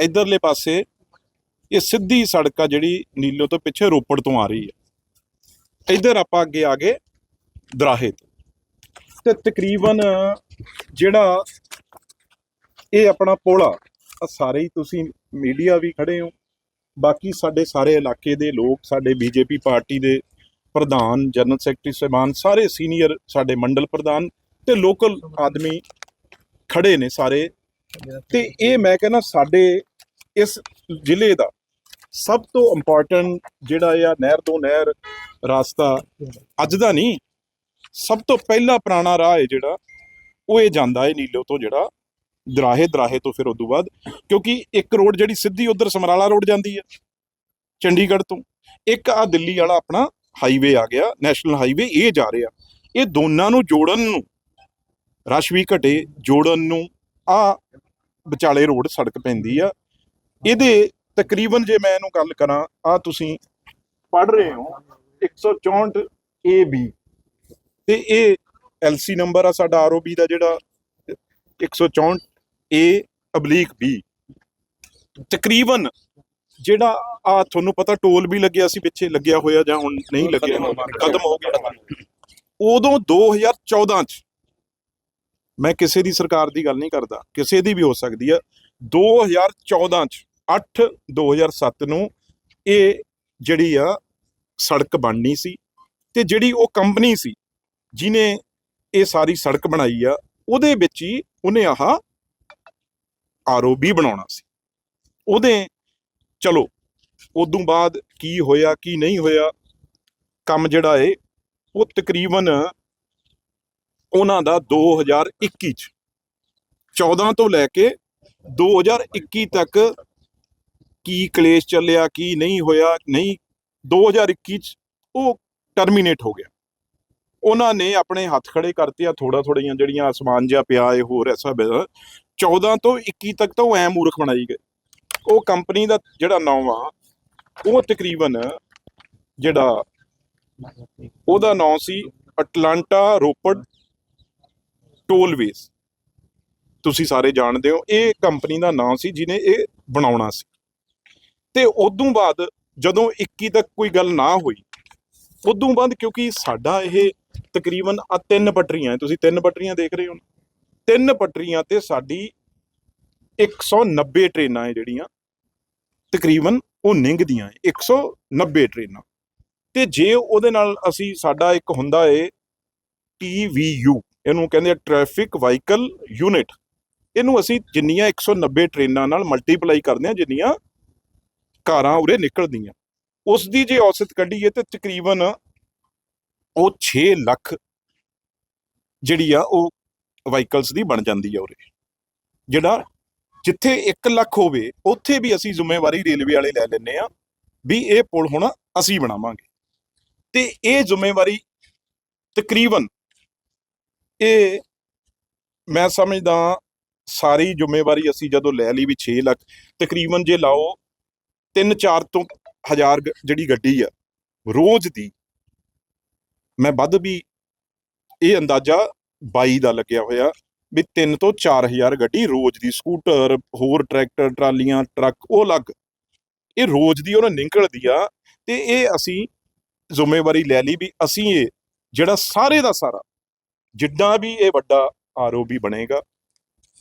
ਇਧਰਲੇ ਪਾਸੇ ਇਹ ਸਿੱਧੀ ਸੜਕ ਆ ਜਿਹੜੀ ਨੀਲੋ ਤੋਂ ਪਿੱਛੇ ਰੋਪੜ ਤੋਂ ਆ ਰਹੀ ਹੈ ਇਧਰ ਆਪਾਂ ਅੱਗੇ ਆ ਗਏ ਦਰਾਹੇ ਤੋਂ। ਤੇ ਤਕਰੀਬਨ ਜਿਹੜਾ ਇਹ ਆਪਣਾ ਪੋਲਾ ਸਾਰੇ ਹੀ ਤੁਸੀਂ ਮੀਡੀਆ ਵੀ ਖੜੇ ਹੋ। ਬਾਕੀ ਸਾਡੇ ਸਾਰੇ ਇਲਾਕੇ ਦੇ ਲੋਕ, ਸਾਡੇ ਬੀਜੇਪੀ ਪਾਰਟੀ ਦੇ ਪ੍ਰਧਾਨ, ਜਨਰਲ ਸੈਕਟਰੀ ਸਾਹਿਬਾਨ, ਸਾਰੇ ਸੀਨੀਅਰ ਸਾਡੇ ਮੰਡਲ ਪ੍ਰਧਾਨ ਤੇ ਲੋਕਲ ਆਦਮੀ ਖੜੇ ਨੇ ਸਾਰੇ। ਤੇ ਇਹ ਮੈਂ ਕਹਿੰਦਾ ਸਾਡੇ ਇਸ ਜ਼ਿਲ੍ਹੇ ਦਾ ਸਭ ਤੋਂ ਇੰਪੋਰਟੈਂਟ ਜਿਹੜਾ ਆ ਨਹਿਰ ਤੋਂ ਨਹਿਰ ਰਾਸਤਾ ਅੱਜ ਦਾ ਨਹੀਂ, ਸਭ ਤੋਂ ਪਹਿਲਾ ਪੁਰਾਣਾ ਰਾਹ ਹੈ ਜਿਹੜਾ, ਉਹ ਇਹ ਜਾਂਦਾ ਹੈ ਨੀਲੋ ਤੋਂ ਜਿਹੜਾ ਦਰਾਹੇ ਦਰਾਹੇ ਤੋਂ ਫਿਰ ਉਦੋਂ ਬਾਅਦ, ਕਿਉਂਕਿ ਇੱਕ ਰੋਡ ਜਿਹੜੀ ਸਿੱਧੀ ਉਧਰ ਸਮਰਾਲਾ ਰੋਡ ਜਾਂਦੀ ਹੈ, ਚੰਡੀਗੜ੍ਹ ਤੋਂ। ਇੱਕ ਆ ਦਿੱਲੀ ਵਾਲਾ ਆਪਣਾ ਹਾਈਵੇ ਆ ਗਿਆ ਨੈਸ਼ਨਲ ਹਾਈਵੇ ਇਹ ਜਾ ਰਿਹਾ। ਇਹ ਦੋਨਾਂ ਨੂੰ ਜੋੜਨ ਨੂੰ, ਰਸ਼ ਵੀ ਘਟੇ, ਜੋੜਨ ਨੂੰ ਆ ਵਿਚਾਲੇ ਰੋਡ ਸੜਕ ਪੈਂਦੀ ਆ ਇਹਦੇ ਤਕਰੀਬਨ ਜੇ ਮੈਂ ਇਹਨੂੰ ਗੱਲ ਕਰਾਂ ਆ ਤੁਸੀਂ ਪੜ ਰਹੇ ਹੋ 164 AB ਤੇ ਇਹ ਐਲਸੀ ਨੰਬਰ ਆ ਸਾਡਾ ਆਰਓਬੀ ਦਾ ਜਿਹੜਾ 164 A ਅਬਲੀਕ B ਤਕਰੀਬਨ ਜਿਹੜਾ ਆ ਤੁਹਾਨੂੰ ਪਤਾ ਟੋਲ ਵੀ ਲੱਗਿਆ ਸੀ ਪਿੱਛੇ ਲੱਗਿਆ ਹੋਇਆ ਜਾਂ ਹੁਣ ਨਹੀਂ ਲੱਗਿਆ ਖਤਮ ਹੋ ਗਿਆ। ਉਦੋਂ 2014 ਚ ਮੈਂ ਕਿਸੇ ਦੀ ਸਰਕਾਰ ਦੀ ਗੱਲ ਨਹੀਂ ਕਰਦਾ ਕਿਸੇ ਦੀ ਵੀ ਹੋ ਸਕਦੀ ਆ 2014 ਚ 8 2007 ਨੂੰ ਇਹ ਜਿਹੜੀ ਆ ਸੜਕ ਬਣਨੀ ਸੀ ਤੇ ਜਿਹੜੀ ਉਹ ਕੰਪਨੀ ਸੀ ਜਿਨੇ ਇਹ ਸਾਰੀ ਸੜਕ ਬਣਾਈ ਆ, ਉਹਦੇ ਵਿੱਚ ਹੀ ਉਹਨੇ ਆਹ ਆਰਓਬੀ ਬਣਾਉਣਾ ਸੀ। ਉਹਦੇ ਚਲੋ, ਉਦੋਂ ਬਾਅਦ ਕੀ ਹੋਇਆ, ਕੀ ਨਹੀਂ ਹੋਇਆ, ਕੰਮ ਜਿਹੜਾ ਏ, ਉਹ ਤਕਰੀਬਨ ਉਹਨਾਂ ਦਾ 2021 ਚ। 14 ਤੋਂ ਲੈ ਕੇ 2021 ਤੱਕ ਕੀ ਕਲੇਸ਼ ਚੱਲਿਆ, ਕੀ ਨਹੀਂ ਹੋਇਆ, ਨਹੀਂ 2021 ਚ ਉਹ ਟਰਮੀਨੇਟ ਹੋ ਗਿਆ। ਉਹਨਾਂ ਨੇ ਆਪਣੇ ਹੱਥ ਖੜੇ ਕਰਤੇ ਆ ਥੋੜਾ ਥੋੜੀਆਂ ਜਿਹੜੀਆਂ ਆਸਮਾਨ ਜਿਹਾ ਪਿਆ ਏ ਹੋਰ ਐਸਾ ਬਿਲ 14 ਤੋਂ 21 ਤੱਕ ਤਾਂ ਉਹ ਐ ਮੂਰਖ ਬਣਾਈ ਗਏ। ਉਹ ਕੰਪਨੀ ਦਾ ਜਿਹੜਾ ਨਾਮ ਆ, ਉਹ ਤਕਰੀਬਨ ਜਿਹੜਾ ਉਹਦਾ ਨਾਮ ਸੀ ਅਟਲਾਂਟਾ ਰੋਪੜ ਟੋਲਵੇਜ਼ ਤੁਸੀਂ ਸਾਰੇ ਜਾਣਦੇ ਹੋ, ਇਹ ਕੰਪਨੀ ਦਾ ਨਾਮ ਸੀ ਜਿਹਨੇ ਇਹ ਬਣਾਉਣਾ ਸੀ। ਤੇ ਉਦੋਂ ਬਾਅਦ ਜਦੋਂ 21 ਤੱਕ ਕੋਈ ਗੱਲ ਨਾ ਹੋਈ, ਉਦੋਂ ਬਾਅਦ ਕਿਉਂਕਿ ਸਾਡਾ ਇਹ ਤਕਰੀਬਨ ਆ ਤਿੰਨ ਪਟਰੀਆਂ ਹੈ ਤੁਸੀਂ ਤਿੰਨ ਪਟਰੀਆਂ ਦੇਖ ਰਹੇ ਹੋ ਤਿੰਨ ਪਟਰੀਆਂ ਤੇ ਸਾਡੀ 190 ਟ੍ਰੇਨਾਂ ਹੈ ਜਿਹੜੀਆਂ, ਤਕਰੀਬਨ ਉਹ ਨਿੰਗਦੀਆਂ ਹੈ 190 ਟ੍ਰੇਨਾਂ। ਤੇ ਜੇ ਉਹਦੇ ਨਾਲ ਅਸੀਂ, ਸਾਡਾ ਇੱਕ ਹੁੰਦਾ ਏ TVU ਇਹਨੂੰ ਕਹਿੰਦੇ ਆ ਟ੍ਰੈਫਿਕ ਵਾਹੀਕਲ ਯੂਨਿਟ ਇਹਨੂੰ ਅਸੀਂ ਜਿੰਨੀਆਂ 190 ਟ੍ਰੇਨਾਂ ਨਾਲ ਮਲਟੀਪਲਾਈ ਕਰਦੇ ਹਾਂ, ਜਿੰਨੀਆਂ ਕਾਰਾਂ ਉਰੇ ਨਿਕਲਦੀਆਂ। ਉਸ ਦੀ ਜੇ ਔਸਤ ਕੱਢੀਏ ਤੇ ਤਕਰੀਬਨ ਉਹ 6 ਲੱਖ ਜਿਹੜੀ ਆ ਉਹ ਵਾਹੀਕਲਸ ਦੀ ਬਣ ਜਾਂਦੀ ਆ ਉਰੇ। ਜਿਹੜਾ ਜਿੱਥੇ 1 ਲੱਖ ਹੋਵੇ, ਉੱਥੇ ਵੀ ਅਸੀਂ ਜ਼ਿੰਮੇਵਾਰੀ ਰੇਲਵੇ ਵਾਲੇ ਲੈ ਲੈਂਦੇ ਆ ਵੀ ਇਹ ਪੁਲ ਹੁਣ ਅਸੀਂ ਬਣਾਵਾਂਗੇ। ਤੇ ਇਹ ਜ਼ਿੰਮੇਵਾਰੀ ਤਕਰੀਬਨ ਇਹ ਮੈਂ ਸਮਝਦਾ ਸਾਰੀ ਜ਼ਿੰਮੇਵਾਰੀ ਅਸੀਂ ਜਦੋਂ ਲੈ ਲਈ ਵੀ 6 ਲੱਖ, ਤਕਰੀਬਨ ਜੇ ਲਾਓ 3-4 ਤੋਂ ਹਜ਼ਾਰ ਜਿਹੜੀ ਗੱਡੀ ਆ, ਰੋਜ਼ ਦੀ ਮੈਂ ਵੱਧ ਵੀ ਇਹ ਅੰਦਾਜ਼ਾ 22 ਦਾ ਲੱਗਿਆ ਹੋਇਆ ਵੀ 3 ਤੋਂ 4000 ਗੱਡੀ ਰੋਜ਼ ਦੀ, ਸਕੂਟਰ, ਹੋਰ ਟਰੈਕਟਰ, ਟਰਾਲੀਆਂ, ਟਰੱਕ, ਉਹ ਅਲੱਗ। ਇਹ ਰੋਜ਼ ਦੀ ਉਹਨਾਂ ਨਿਕਲਦੀ ਆ ਤੇ ਇਹ ਅਸੀਂ ਜ਼ਿੰਮੇਵਾਰੀ ਲੈ ਲਈ ਵੀ ਅਸੀਂ ਇਹ ਜਿਹੜਾ ਸਾਰੇ ਦਾ ਸਾਰਾ ਜਿੱਦਾਂ ਵੀ ਇਹ ਵੱਡਾ ਆਰਓਬੀ ਬਣੇਗਾ,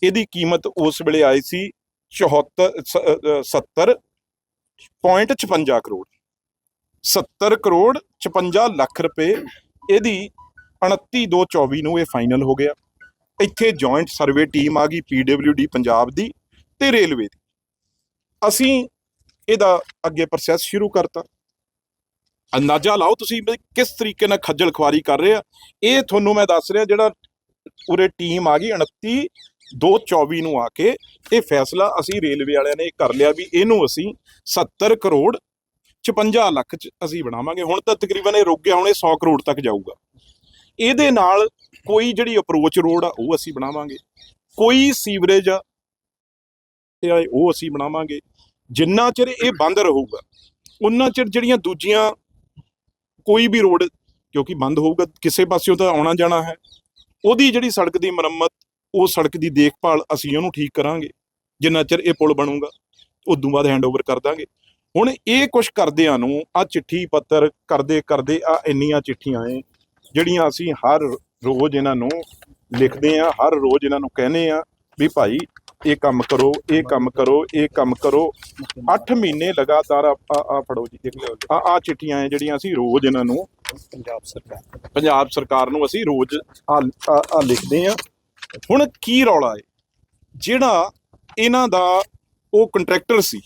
ਇਹਦੀ ਕੀਮਤ ਉਸ ਵੇਲੇ ਆਈ ਸੀ 74 ਸ- ਅ, ਅ, 70.56 ਕਰੋੜ 70 ਕਰੋੜ 56 ਲੱਖ ਰੁਪਏ ਇਹਦੀ 29224 ਨੂੰ ਇਹ ਫਾਈਨਲ ਹੋ ਗਿਆ। ਇੱਥੇ ਜੁਆਇੰਟ ਸਰਵੇ ਟੀਮ ਆ ਗਈ ਪੀਡਬਲਯੂਡੀ ਪੰਜਾਬ ਦੀ ਤੇ ਰੇਲਵੇ ਦੀ। ਅਸੀਂ ਇਹਦਾ ਅੱਗੇ ਪ੍ਰੋਸੈਸ ਸ਼ੁਰੂ ਕਰਤਾ। ਅੰਦਾਜ਼ਾ ਲਾਓ ਤੁਸੀਂ ਕਿਸ ਤਰੀਕੇ ਨਾਲ ਖੱਜਲ ਖੁਆਰੀ ਕਰ ਰਹੇ ਆ। ਇਹ ਤੁਹਾਨੂੰ ਮੈਂ ਦੱਸ ਰਿਹਾ ਜਿਹੜਾ ਉਰੇ ਟੀਮ ਆ ਗਈ 29 224 ਨੂੰ ਆ ਕੇ ਇਹ ਫੈਸਲਾ ਅਸੀਂ ਰੇਲਵੇ ਵਾਲਿਆਂ ਨੇ ਕਰ ਲਿਆ ਵੀ ਇਹਨੂੰ ਅਸੀਂ 70 ਕਰੋੜ 56 ਲੱਖ ਚ ਅਸੀਂ ਬਣਾਵਾਂਗੇ। ਹੁਣ ਤਾਂ ਤਕਰੀਬਨ ਇਹ ਰੁਕ ਗਿਆ, ਹੁਣ ਇਹ 100 ਕਰੋੜ ਤੱਕ ਜਾਊਗਾ। ਇਹਦੇ ਨਾਲ ਕੋਈ ਜਿਹੜੀ ਅਪਰੋਚ ਰੋਡ ਆ, ਉਹ ਅਸੀਂ ਬਣਾਵਾਂਗੇ। ਕੋਈ ਸੀਵਰੇਜ ਆ ਉਹ ਅਸੀਂ ਬਣਾਵਾਂਗੇ। ਜਿੰਨਾ ਚਿਰ ਇਹ ਬੰਦ ਰਹੂਗਾ ਉਹਨਾਂ ਚਿਰ ਜਿਹੜੀਆਂ ਦੂਜੀਆਂ ਕੋਈ ਵੀ ਰੋਡ ਕਿਉਂਕਿ ਬੰਦ ਹੋਊਗਾ, ਕਿਸੇ ਪਾਸਿਓਂ ਤਾਂ ਆਉਣਾ ਜਾਣਾ ਹੈ। ਉਹਦੀ ਜਿਹੜੀ ਸੜਕ ਦੀ ਮੁਰੰਮਤ ਉਹ ਸੜਕ ਦੀ ਦੇਖਭਾਲ ਅਸੀਂ ਉਹਨੂੰ ਠੀਕ ਕਰਾਂਗੇ ਜਿੰਨਾ ਚਿਰ ਇਹ ਪੁਲ ਬਣੂਗਾ ਉਦੋਂ ਬਾਅਦ ਹੈਂਡਓਵਰ ਕਰ ਦਾਂਗੇ। ਹੁਣ ਇਹ ਕੁਝ ਕਰਦਿਆਂ ਨੂੰ ਆ ਚਿੱਠੀ ਪੱਤਰ ਕਰਦੇ ਕਰਦੇ ਆ ਇੰਨੀਆਂ ਚਿੱਠੀਆਂ ਏ ਜਿਹੜੀਆਂ ਅਸੀਂ ਹਰ ਰੋਜ਼ ਇਹਨਾਂ ਨੂੰ ਲਿਖਦੇ ਆ ਹਰ ਰੋਜ਼ ਇਹਨਾਂ ਨੂੰ ਕਹਿੰਦੇ ਆ ਵੀ ਭਾਈ ਇਹ ਕੰਮ ਕਰੋ ਇਹ ਕੰਮ ਕਰੋ ਇਹ ਕੰਮ ਕਰੋ। 8 ਮਹੀਨੇ ਲਗਾਤਾਰ ਆ ਆ ਫੜੋ ਜੀ ਦੇਖ ਲਿਓ। ਆ ਆ ਚਿੱਠੀਆਂ ਏ ਜਿਹੜੀਆਂ ਅਸੀਂ ਰੋਜ਼ ਇਹਨਾਂ ਨੂੰ ਪੰਜਾਬ ਸਰਕਾਰ। ਪੰਜਾਬ ਸਰਕਾਰ ਨੂੰ ਅਸੀਂ ਰੋਜ਼ ਆ- ਆ ਲਿਖਦੇ ਆ। ਹੁਣ ਕੀ ਰੌਲਾ ਹੈ ਜਿਹੜਾ ਇਹਨਾਂ ਦਾ ਉਹ ਕੰਟਰੈਕਟਰ ਸੀ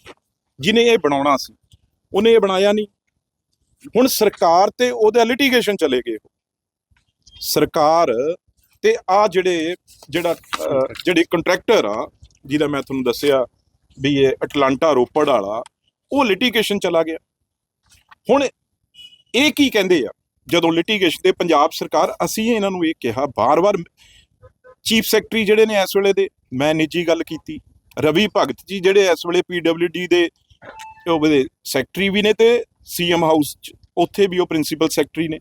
ਜਿਨੇ ਇਹ ਬਣਾਉਣਾ ਸੀ, ਉਹਨੇ ਇਹ ਬਣਾਇਆ ਨਹੀਂ। ਹੁਣ ਸਰਕਾਰ ਤੇ ਉਹਦੇ ਲਿਟੀਗੇਸ਼ਨ ਚਲੇ ਗਏ ਸਰਕਾਰ ਤੇ ਆ ਜਿਹੜੇ, ਜਿਹੜਾ ਜਿਹੜੇ ਕੰਟਰੈਕਟਰ ਆ, ਜਿਹਦਾ ਮੈਂ ਤੁਹਾਨੂੰ ਦੱਸਿਆ ਵੀ ਇਹ ਅਟਲਾਂਟਾ ਰੋਪੜ ਵਾਲਾ, ਉਹ ਲਿਟੀਗੇਸ਼ਨ ਚਲਾ ਗਿਆ। ਹੁਣ ਇਹ ਕੀ ਕਹਿੰਦੇ ਆ? ਜਦੋਂ ਲਿਟੀਗੇਸ਼ਨ ਤੇ ਪੰਜਾਬ ਸਰਕਾਰ, ਅਸੀਂ ਇਹਨਾਂ ਨੂੰ ਇਹ ਕਿਹਾ ਬਾਰ-ਬਾਰ ਚੀਫ ਸੈਕਟਰੀ ਜਿਹੜੇ ਨੇ ਇਸ ਵੇਲੇ ਦੇ, ਮੈਂ ਨਿੱਜੀ ਗੱਲ ਕੀਤੀ। ਰਵੀ ਭਗਤ ਜੀ ਜਿਹੜੇ ਇਸ ਵੇਲੇ ਪੀਡਬਲਯੂਡੀ ਦੇ ਉਹਦੇ ਸੈਕਟਰੀ ਵੀ ਨੇ ਤੇ ਸੀਐਮ ਹਾਊਸ ਚ, ਉੱਥੇ ਵੀ ਉਹ ਪ੍ਰਿੰਸੀਪਲ ਸੈਕਟਰੀ ਨੇ।